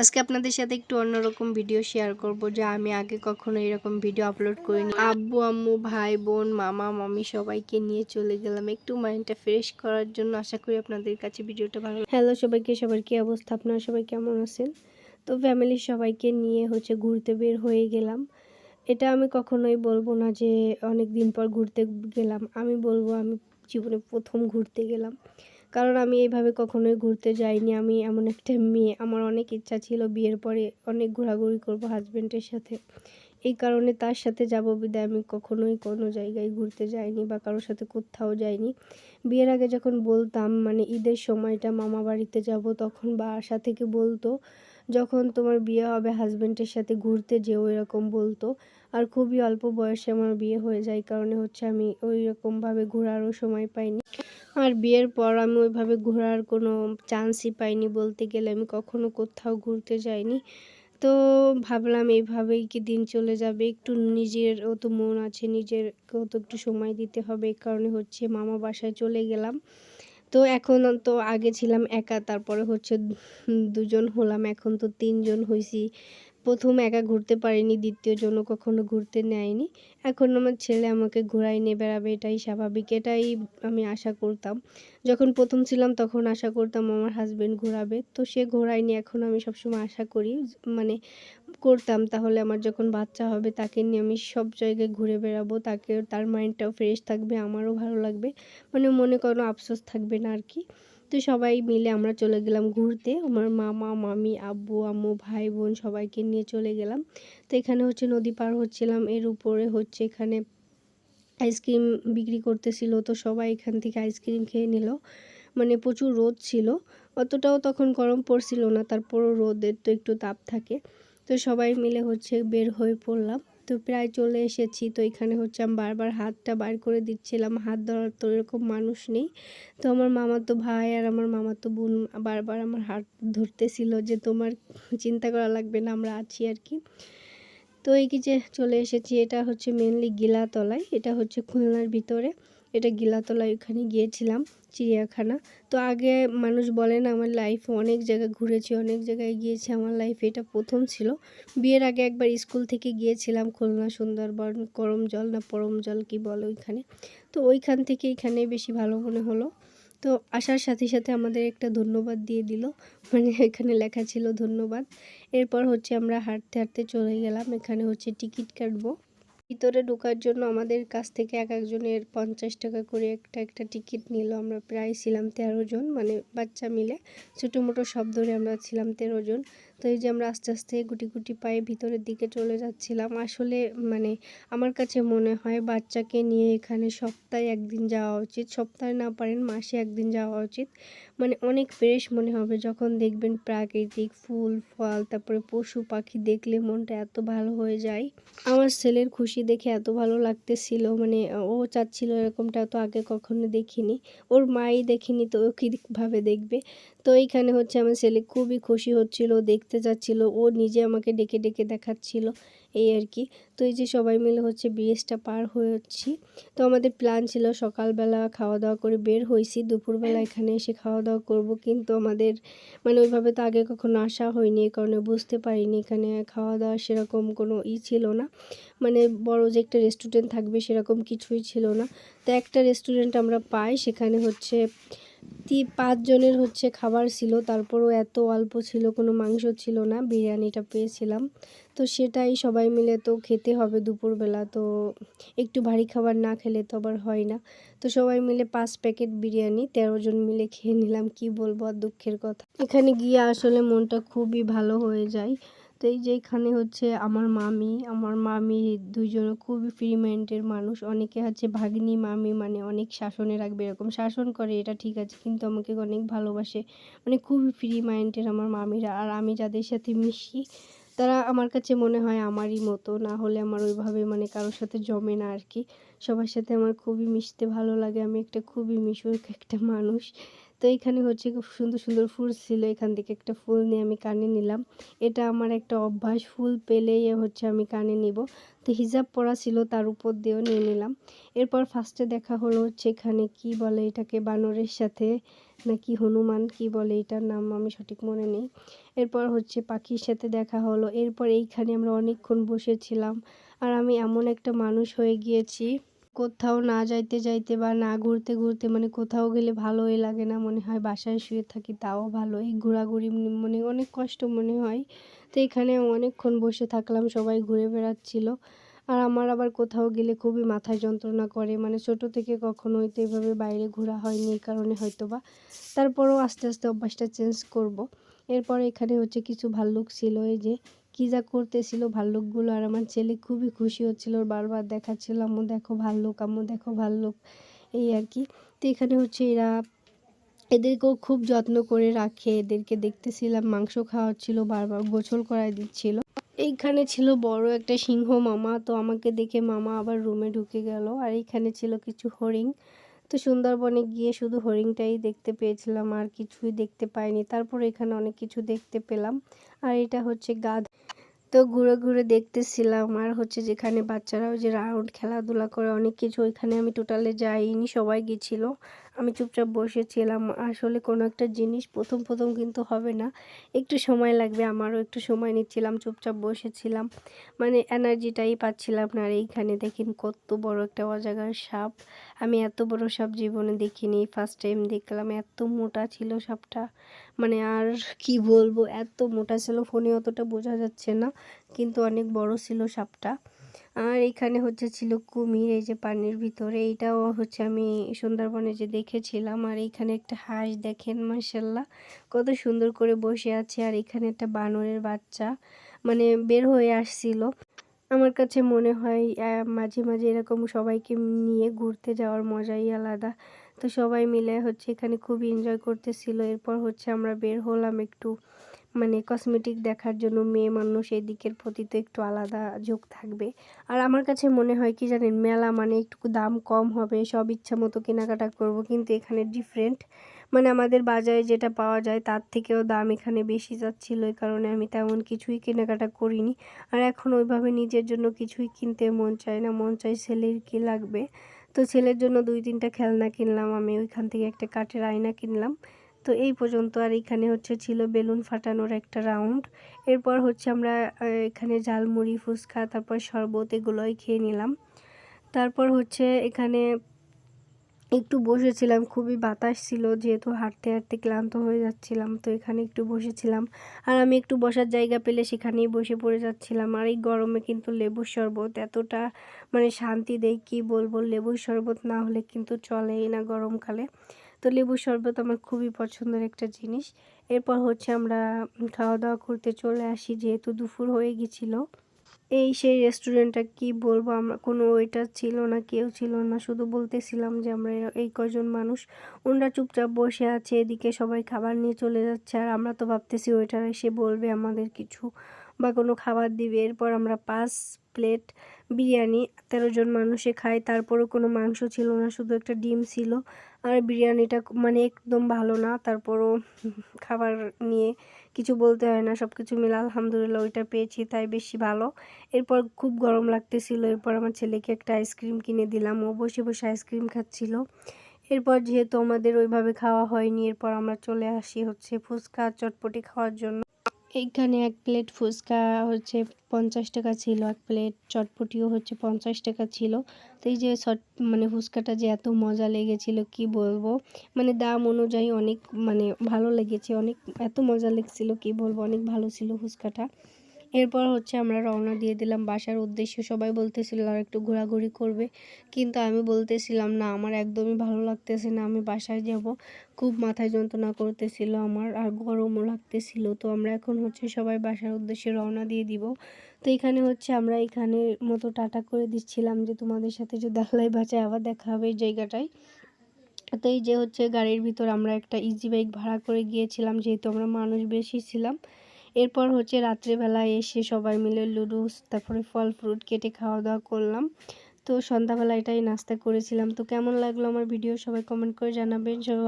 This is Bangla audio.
আজকে আপনাদের সাথে একটু অন্যরকম ভিডিও শেয়ার করব, যা আমি আগে কখনো এরকম ভিডিও আপলোড করিনি। আব্বু, আম্মু, ভাই, বোন, মামা, মামি সবাইকে নিয়ে চলে গেলাম একটু মাইন্ডটা ফ্রেশ করার জন্য। আশা করি আপনাদের কাছে ভিডিওটা ভালো হ্যালো সবাইকে, সবার কি অবস্থা? আপনারা সবাই কেমন আছেন? তো ফ্যামিলির সবাইকে নিয়ে হচ্ছে ঘুরতে বের হয়ে গেলাম। এটা আমি কখনোই বলব না যে অনেক দিন পর ঘুরতে গেলাম। আমি বলব আমি জীবনে প্রথম ঘুরতে গেলাম। কারণ আমি এইভাবে কখনোই ঘুরতে যাইনি। আমি এমন একটা মেয়ে। আমার অনেক ইচ্ছা ছিল বিয়ের পরে অনেক ঘোরাঘুরি করব হাজব্যান্ডের সাথে। এই কারণে তার সাথে যাব বিদায়। আমি কখনোই কোনো জায়গায় ঘুরতে যাইনি বা কারোর সাথে কোথাও যাইনি। বিয়ের আগে যখন বলতাম মানে ঈদের সময়টা মামা বাড়িতে যাব তখন বা বাসা থেকে বলতো, যখন তোমার বিয়ে হবে হাজব্যান্ডের সাথে ঘুরতে যেও এরকম বলতো। আর খুবই অল্প বয়সে আমার বিয়ে হয়ে যায়। কারণে হচ্ছে আমি ওই রকমভাবে ঘোরারও সময় পাইনি। আর বিয়ের পর আমি ওইভাবে ঘোরার কোনো চান্সই পাইনি বলতে গেলে। আমি কখনো কোথাও ঘুরতে যাইনি। তো ভাবলাম এইভাবেই কি দিন চলে যাবে। একটু নিজের ও তো মন আছে নিজের তো একটু সময় দিতে হবে। এই কারণে হচ্ছে মামা বাসায় চলে গেলাম। তো এখন তো আগে ছিলাম একা, তারপরে হচ্ছে দুজন হলাম। এখন তো তিনজন হয়েছি প্রথম একা ঘুরতে পারিনি, দ্বিতীয় জন্য কখনো ঘুরতে নেয়নি। এখন আমার ছেলে আমাকে ঘোরাই নিয়ে বেড়াবে, এটাই স্বাভাবিক, এটাই আমি আশা করতাম। যখন প্রথম ছিলাম তখন আশা করতাম আমার হাজব্যান্ড ঘোরাবে, তো সে ঘোরায়নি, এখন আমি সবসময় আশা করি মানে করতাম। তাহলে আমার যখন বাচ্চা হবে, তাকে নিয়ে আমি সব জায়গায় ঘুরে বেড়াবো, তাকে, তার মাইন্ডটাও ফ্রেশ থাকবে, আমারও ভালো লাগবে। মানে মনে কোনো আফসোস থাকবে না আর কি। তো সবাই মিলে আমরা চলে গেলাম ঘুরতে। আমার মামা, মামি, আব্বু, আম্মু, ভাই, বোন সবাইকে নিয়ে চলে গেলাম। তো এখানে হচ্ছে নদী পার হচ্ছিলাম। এর উপরে হচ্ছে এখানে আইসক্রিম বিক্রি করতেছিল। তো সবাই এখান থেকে আইসক্রিম খেয়ে নিল। মানে প্রচুর রোদ ছিল। অতটাও তখন গরম পড়ছিল না। তারপরও রোদের তো একটু তাপ থাকে। তো সবাই মিলে হচ্ছে বের হয়ে পড়লাম। তো প্রায় চলে এসেছি। তো এখানে হচ্ছে আমি বারবার হাতটা বার করে দিচ্ছিলাম। হাত ধরার তো এরকম মানুষ নেই। তো আমার মামা তো ভাই আর আমার মামাতো বোন বারবার আমার হাত ধরতেছিল যে তোমার চিন্তা করা লাগবে না, আমরা আছি আর কি। তো এই যে চলে এসেছি, এটা হচ্ছে মেনলি গিলাতলায়, এটা হচ্ছে খুলনার ভিতরে। এটা গিলাতলায় ওখানে গিয়েছিলাম, চিড়িয়াখানা। তো আগে মানুষ বলেন আমার লাইফে অনেক জায়গায় ঘুরেছি, অনেক জায়গায় গিয়েছি, আমার লাইফে এটা প্রথম ছিল। বিয়ের আগে একবার স্কুল থেকে গিয়েছিলাম, খুলনা, সুন্দরবন, করম জল না পরম জল কি বলে ওইখানে। তো ওইখান থেকে এখানে বেশি ভালো মনে হলো। তো আসার সাথে সাথে আমাদের একটা ধন্যবাদ দিয়ে দিল। মানে এখানে লেখা ছিল ধন্যবাদ। এরপর হচ্ছে আমরা হাঁটতে হাঁটতে চলে গেলাম, এখানে হচ্ছে টিকিট কাটবো। ভিতরে ঢোকার জন্য আমাদের কাছ থেকে এক একজনের পঞ্চাশ টাকা করে একটা একটা টিকিট নিল। আমরা প্রায় ছিলাম তেরো জন মানে বাচ্চা মিলে। ছোটো মোটো সব ধরে আমরা ছিলাম তেরো জন। তো এই যে আমরা আস্তে আস্তে গুটি গুটি পায়ে ভিতরের দিকে চলে যাচ্ছিলাম, আসলে মানে আমার কাছে মনে হয় বাচ্চাকে নিয়ে এখানে সপ্তাহে একদিন যাওয়া উচিত, সপ্তাহে না পারেন, মাসে একদিন যাওয়া উচিত। মানে অনেক ফ্রেশ মনে হবে যখন দেখবেন প্রাকৃতিক ফুল, ফল, তারপরে পশু পাখি দেখলে মনটা এত ভালো হয়ে যায়। আমার ছেলের খুশি দেখে এত ভালো লাগতেছিল মানে ও চাচ্ছিল এরকমটা তো আগে কখনো দেখিনি, ওর মাই দেখিনি তো ও কীভাবে দেখবে। তো এইখানে হচ্ছে আমার ছেলে খুবই খুশি হচ্ছিল, দেখতে যাচ্ছিল ও নিজে আমাকে ডেকে ডেকে দেখাচ্ছিল, এই আর কি। তো এই যে সবাই মিলে হচ্ছে ব্রিজটা পার হচ্ছি তো আমাদের প্ল্যান ছিল সকালবেলা খাওয়া দাওয়া করে বের হয়েছি, দুপুরবেলা এখানে এসে খাওয়া দাওয়া করব, কিন্তু আমাদের মানে ওইভাবে তো আগে কখনো আসা হয়নি এই কারণে বুঝতে পারিনি, এখানে খাওয়া দাওয়া সেরকম কোনো ই ছিল না। মানে বড় যে একটা রেস্টুরেন্ট থাকবে সেরকম কিছুই ছিল না। তো একটা রেস্টুরেন্ট আমরা পাই, সেখানে হচ্ছে তি পাঁচজনের হচ্ছে খাবার ছিল, তারপরও এত অল্প ছিল, কোনো মাংস ছিল না, বিরিয়ানিটা পেয়েছিলাম। তো সেটাই সবাই মিলে তো খেতে হবে দুপুরবেলা, তো একটু ভারী খাবার না খেলে তো আবার হয় না। তো সবাই মিলে পাঁচ প্যাকেট বিরিয়ানি, তেরো জন মিলে খেয়ে নিলাম, কি বলব আর দুঃখের কথা। এখানে গিয়ে আসলে মনটা খুবই ভালো হয়ে যায়। তো এই যে এখানে হচ্ছে আমার মামি আমার মামি দুইজন খুবই ফ্রি মাইন্ডের মানুষ। অনেকে হচ্ছে ভাগ্নি, মামি মানে অনেক শাসনে রাখবে, এরকম শাসন করে, এটা ঠিক আছে, কিন্তু আমাকে অনেক ভালোবাসে। মানে খুবই ফ্রি মাইন্ডের আমার মামিরা। আর আমি যাদের সাথে মিশি, তারা আমার কাছে মনে হয় আমারই মতো, না হলে আমার ওইভাবে মানে কারোর সাথে জমে না আর কি। সবার সাথে আমার খুবই মিশতে ভালো লাগে। আমি একটা খুবই মিশুক একটা মানুষ। তো এখানে হচ্ছে খুব সুন্দর সুন্দর ফুল ছিল। এখান থেকে একটা ফুল নিয়ে আমি কানে নিলাম। এটা আমার একটা অভ্যাস। ফুল পেলেই হচ্ছে আমি কানে নিব। তো হিজাব পরা ছিল, তার উপর দিয়েও নিয়ে নিলাম। এরপর ফার্স্টে দেখা হলো হচ্ছে এখানে কি বলে এটাকে? বানরের সাথে নাকি হনুমান? কি বলে এটার নাম আমি সঠিক মনে নেই। এরপর হচ্ছে পাখির সাথে দেখা হলো। এরপর এইখানে আমরা অনেকক্ষণ বসেছিলাম। আর আমি এমন একটা মানুষ হয়ে গিয়েছি কোথাও না যাইতে যাইতে বা না ঘুরতে ঘুরতে মানে কোথাও গেলে ভালোই লাগে না মনে হয়, বাসায় শুয়ে থাকি তাও ভালো এই ঘোরাঘুরি মানে অনেক কষ্ট মনে হয়। তো এখানে অনেকক্ষণ বসে থাকলাম, সবাই ঘুরে বেড়াচ্ছিল। আর আমার আবার কোথাও গেলে খুবই মাথায় যন্ত্রণা করে মানে ছোট থেকে কখনোই তো এভাবে বাইরে ঘোরা হয়নি এই কারণে হয়তো বা তারপরেও আস্তে আস্তে অভ্যাসটা চেঞ্জ করব। এরপর এখানে হচ্ছে কিছু ভাল্লুক ছিল, এই যে কী যা করতেছিল ভাল্লুকগুলো আর আমার ছেলে খুবই খুশি হচ্ছিল, বারবার দেখাচ্ছিল, আম্মু দেখো ভাল্লুক আম্মু দেখো ভাল্লুক এই আর কি। তো এখানে হচ্ছে এরা, এদেরকেও খুব যত্ন করে রাখে। এদেরকে দেখতেছিলাম, মাংস খাওয়াচ্ছিল, বারবার গোসল করাই দিচ্ছিল। এইখানে ছিল বড় একটা সিংহ মামা, তো আমাকে দেখে মামা আবার রুমে ঢুকে গেল। আর এইখানে ছিল কিছু হরিণ। তো সুন্দরবনে গিয়ে শুধু হরিণটাই দেখতে পেয়েছিলাম, আর কিছুই দেখতে পাইনি। তারপর এখানে অনেক কিছু দেখতে পেলাম। আর এটা হচ্ছে গাধ। তো ঘুরে ঘুরে দেখতেছিলাম আর হচ্ছে যেখানে বাচ্চারাও যে রাউন্ড খেলাধুলা করে অনেক কিছু, ওইখানে আমি টোটালে যাইনি, সবাই গেছিল। আমি চুপচাপ বসেছিলাম। আসলে কোনো একটা জিনিস প্রথম প্রথম কিন্তু হবে না। একটু সময় লাগবে, আমারও একটু সময় নিচ্ছিলাম, চুপচাপ বসেছিলাম। মানে এনার্জিটাই পাচ্ছিলাম না। আর এইখানে দেখেন কত বড় একটা অজাগার সাপ। আমি এত বড় সাপ জীবনে দেখিনি ফার্স্ট টাইম দেখলাম। এত মোটা ছিল সাপটা। মানে আর কি বলব, এত মোটা ছিল, ফোনে অতটা বোঝা যাচ্ছে না। কিন্তু অনেক বড় ছিল সাপটা। আর এখানে হচ্ছে ছিল কুমির, এই যে পানির ভিতরে। এইটাও হচ্ছে আমি সুন্দরবনে যে দেখেছিলাম। আর এইখানে একটা হাঁস দেখেন মার্শাল্লাহ কত সুন্দর করে বসে আছে। আর এখানে একটা বানরের বাচ্চা মানে বের হয়ে আসছিল। আমার কাছে মনে হয় মাঝে মাঝে এরকম সবাইকে নিয়ে ঘুরতে যাওয়ার মজাই আলাদা। তো সবাই মিলে হচ্ছে এখানে খুব এনজয় করতেছিল। এরপর হচ্ছে আমরা বের হলাম একটু মানে কসমেটিক দেখার জন্য। মেয়ে মানুষ এই দিকের প্রতি তো একটু আলাদা ঝোঁক থাকবে। আর আমার কাছে মনে হয় কি জানেন, মেলা মানে একটু দাম কম হবে, সব ইচ্ছা মতো কেনাকাটা করব। কিন্তু এখানে ডিফারেন্ট মানে আমাদের বাজারে যেটা পাওয়া যায়, তার থেকেও দাম এখানে বেশি যাচ্ছিল। এই কারণে আমি তেমন কিছুই কেনাকাটা করিনি। আর এখন ওইভাবে নিজের জন্য কিছুই কিনতে মন চায় না। মন চায় ছেলের কি লাগবে? তো ছেলের জন্য দুই তিনটা খেলনা কিনলাম, আমি ওইখান থেকে একটা কাঠের আয়না কিনলাম। তো এই পর্যন্ত আর এখানে হচ্ছে ছিল বেলুন ফাটানোর একটা রাউন্ড এরপর হচ্ছে আমরা এখানে ঝালমুড়ি, ফুচকা, তারপর শরবত এগুলোই খেয়ে নিলাম। তারপর হচ্ছে এখানে একটু বসেছিলাম, খুবই বাতাস ছিল যেহেতু হাঁটতে হাঁটতে ক্লান্ত হয়ে যাচ্ছিলাম, তো এখানে একটু বসেছিলাম। আর আমি একটু বসার জায়গা পেলে সেখানেই বসে পড়ে যাচ্ছিলাম। আর এই গরমে কিন্তু লেবুর শরবত এতটা মানে শান্তি দেয় কি বলব? লেবুর শরবত না হলে কিন্তু চলেই না গরমকালে। তো লেবুর শরবত আমার খুবই পছন্দের একটা জিনিস। এরপর হচ্ছে আমরা খাওয়া দাওয়া করতে চলে আসি, যেহেতু দুপুর হয়ে গেছিল। এই সেই রেস্টুরেন্টটা কি বলব? আমরা কোনো ওয়েটার ছিল না, কেউ ছিল না। শুধু বলতেছিলাম যে আমরা এই কজন মানুষ। ওনারা চুপচাপ বসে আছে, এদিকে সবাই খাবার নিয়ে চলে যাচ্ছে। আর আমরা তো ভাবতেছি ওয়েটার এসে বলবে আমাদের কিছু বা কোনো খাবার দিবে। এরপর আমরা পাঁচ প্লেট বিরিয়ানি। তেরো জন মানুষে খায়, তারপরেও কোনো মাংস ছিল না, শুধু একটা ডিম ছিল। আর বিরিয়ানিটা মানে একদম ভালো না, তারপরও খাবার নিয়ে কিছু বলতে হয় না সব কিছু মিলে আলহামদুলিল্লাহ ওইটা পেয়েছি, তাই বেশি ভালো। এরপর খুব গরম লাগতেছিল, এরপর আমার ছেলেকে একটা আইসক্রিম কিনে দিলাম, ও বসে বসে আইসক্রিম খাচ্ছিল। এরপর যেহেতু আমাদের ওইভাবে খাওয়া হয়নি, এরপর আমরা চলে আসি হচ্ছে ফুচকা চটপটি খাওয়ার জন্য। এইখানে এক প্লেট ফুচকা হচ্ছে পঞ্চাশ টাকা ছিল, এক প্লেট চটপটিও হচ্ছে পঞ্চাশ টাকা ছিল। তো এই যে মানে ফুচকাটা যে এত মজা লেগেছিল, কি বলব? মানে দাম অনুযায়ী অনেক মানে ভালো লেগেছে, অনেক, এত মজা লেগেছিল, কি বলব? অনেক ভালো ছিল ফুচকাটা। এরপর হচ্ছে আমরা রওনা দিয়ে দিলাম বাসার উদ্দেশ্যে। সবাই বলতেছিল, আর একটু ঘোরাঘুরি করবে। কিন্তু আমি বলতেছিলাম, না, আমার একদমই ভালো লাগতেছে না, আমি বাসায় যাব। খুব মাথায় যন্ত্রণা করতেছিল আমার, আর গরমও লাগতেছিল। তো আমরা এখন হচ্ছে সবাই বাসার উদ্দেশ্যে রওনা দিয়ে দিব। তো এখানে হচ্ছে আমরা এখানে মতো টাটা করে দিচ্ছিলাম যে, তোমাদের সাথে যে দেখালাই বাঁচায়, আবার দেখা হবে এই জায়গাটায়। তো এই যে হচ্ছে গাড়ির ভিতর আমরা একটা ইজি বাইক ভাড়া করে গিয়েছিলাম, যেহেতু আমরা মানুষ বেশি ছিলাম। এরপর হচ্ছে রাত্রিবেলায় এসে সবাই মিলে লুডুস তারপরে ফল, ফ্রুট কেটে খাওয়া দাওয়া করলাম। তো সন্ধ্যাবেলা এটাই নাস্তা করেছিলাম। তো কেমন লাগল আমার ভিডিও? সবাই কমেন্ট করে জানাবেন। সবাই